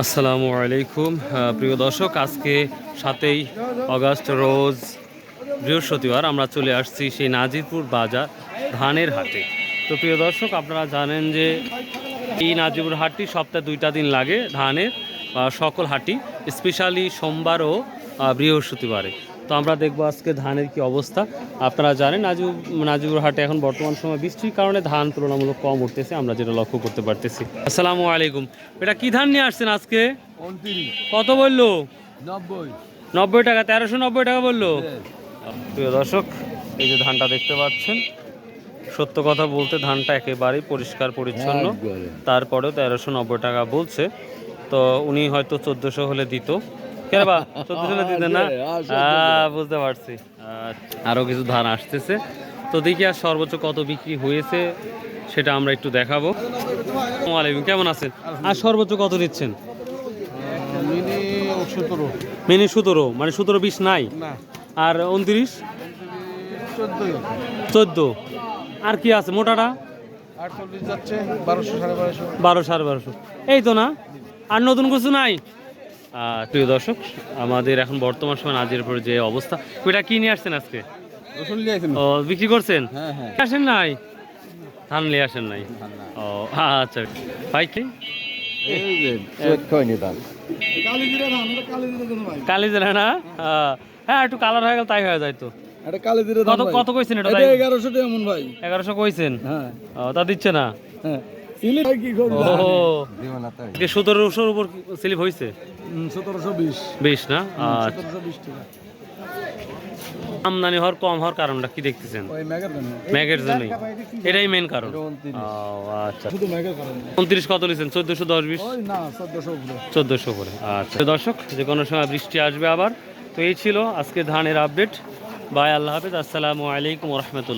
আসসালামু আলাইকুম। প্রিয় দর্শক, আজকে সাতই অগাস্ট, রোজ বৃহস্পতিবার আমরা চলে আসছি সেই নাজিরপুর বাজার ধানের হাটে। তো প্রিয় দর্শক, আপনারা জানেন যে এই নাজিরপুর হাটটি সপ্তাহে দুইটা দিন লাগে ধানের সকল হাটি স্পেশালি সোমবার ও বৃহস্পতিবারে। তো আমরা দেখব আজকে ধানের কি অবস্থা। আপনারা জানেন নাজিব নাজিবুর হাটে এখন বর্তমান সময় বৃষ্টির কারণে ধান তুলনামূলক কম উঠতেছে আমরা যেটা লক্ষ্য করতে পারতেছি। আসসালামু আলাইকুম। এটা কি ধান নিয়ে আসছেন আজকে? কত বলল? নব্বই। নব্বই টাকা তেরোশো নব্বই টাকা বলল? প্রিয় দর্শক এই যে ধানটা দেখতে পাচ্ছেন সত্য কথা বলতে ধানটা একেবারেই পরিষ্কার পরিচ্ছন্ন। তারপরেও তেরোশো নব্বই টাকা বলছে। তো উনি হয়তো চোদ্দোশো হলে দিত। কেন বা? দিতেন না আহ, বুঝতে পারছি। আহ, আরও কিছু ধান আসতেছে। তো দেখি আর সর্বোচ্চ কত বিক্রি হয়েছে সেটা আমরা একটু দেখাবো। আলাইকুম কেমন আছেন? আর সর্বোচ্চ কত দিচ্ছেন মিনি সতেরো। মানে সতেরো বিশ নাই? আর উনত্রিশ? চোদ্দ। আর কি আছে মোটাটা? বারোশো সাড়ে বারোশো। বারো সাড়ে বারোশো। এই তো না? আর নতুন কিছু নাই? প্রিয় দর্শক আমাদের এখন বর্তমান সময় নাজিরপুর যে অবস্থা ওইটা কি নিয়ে আসছেন আজকে? রসুন নিয়ে আসেন। ও বিক্রি করছেন? হ্যাঁ হ্যাঁ। আসেন নাই? ধান নিয়ে আসেন নাই? ও আচ্ছা। ভাই কি? কালি না? হ্যাঁ একটু কালার হয়ে গেল তাই হয়ে যায় তো। এটা কত কত কইছেন এটা এগারোশো টাকা ভাই। এগারোশো কইছেন? হ্যাঁ। ও তা দিচ্ছে না? হ্যাঁ। সিলিপ কি করব ও। সতেরোশোর উপর স্লিপ হয়েছে সতেরোশো বিশ। বেশ না? আচ্ছা। আমদানি হওয়ার কম হওয়ার কারণটা কি দেখতেছেন? ম্যাগের জন্যই এটাই মেন কারণ। আচ্ছা। উনত্রিশ কত লিখছেন? চোদ্দশো দশ বিশ? চোদ্দোশো করে আচ্ছা। দর্শক যে কোনো সময় বৃষ্টি আসবে আবার। তো এই ছিল আজকে ধানের আপডেট বাই আল্লাহ হাফিজ। আসসালামু আলাইকুম রহমতুল্লাহ।